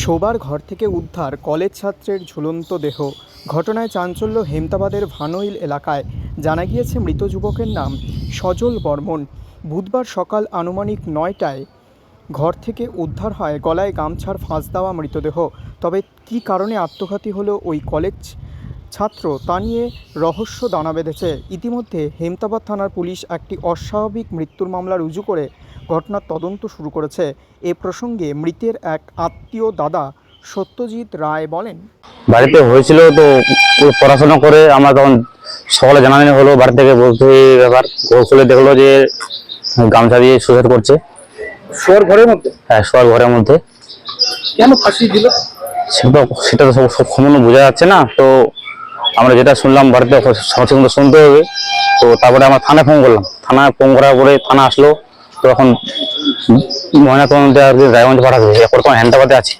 শোবার ঘর থেকে উদ্ধার কলেজ ছাত্রের ঝুলন্ত দেহ। ঘটনায় চাঞ্চল্য হেমতাবাদের ভানইল এলাকায়। জানা গিয়েছে, মৃত যুবকের নাম সজল বর্মন। বুধবার সকাল আনুমানিক নয়টায় ঘর থেকে উদ্ধার হয়, গলায় গামছার ফাঁস দেওয়া মৃতদেহ। তবে কী কারণে আত্মঘাতী হলো ওই কলেজ ছাত্র, তা নিয়ে রহস্য দানা বেঁধেছে। ইতিমধ্যে হেমতাবাদ থানার পুলিশ একটি অস্বাভাবিক মৃত্যুর মামলা রুজু করে ঘটনার তদন্ত শুরু করেছে। এ প্রসঙ্গে মৃতের এক আত্মীয় দাদা সত্যজিৎ রায় বলেন। বাড়িতে হয়েছিল তো পড়াশোনা করে আমরা তখন সকালে জানানি হলো বাড়ি থেকে বলতে ব্যাপার। খুলে দেখল যে গামছা দিয়ে সুসাইড করছে। শোয়ার ঘরের মধ্যে? হ্যাঁ শোয়ার ঘরের মধ্যে। কেন ফাঁসি দিল? সেটা সেটা তো সব সব সম্পূর্ণ বোঝা যাচ্ছে না। তো আমরা যেটা শুনলাম বাড়িতে সচেতন শুনতে হবে। তো তারপরে আমরা থানায় ফোন করলাম। থানায় ফোন করার পরে থানা আসলো। তো ময়নাতদন্তে ময়না তদন্তে আর কি রায়গঞ্জ পাঠাতে এরপর তো হ্যান্ডাবাদে আছে।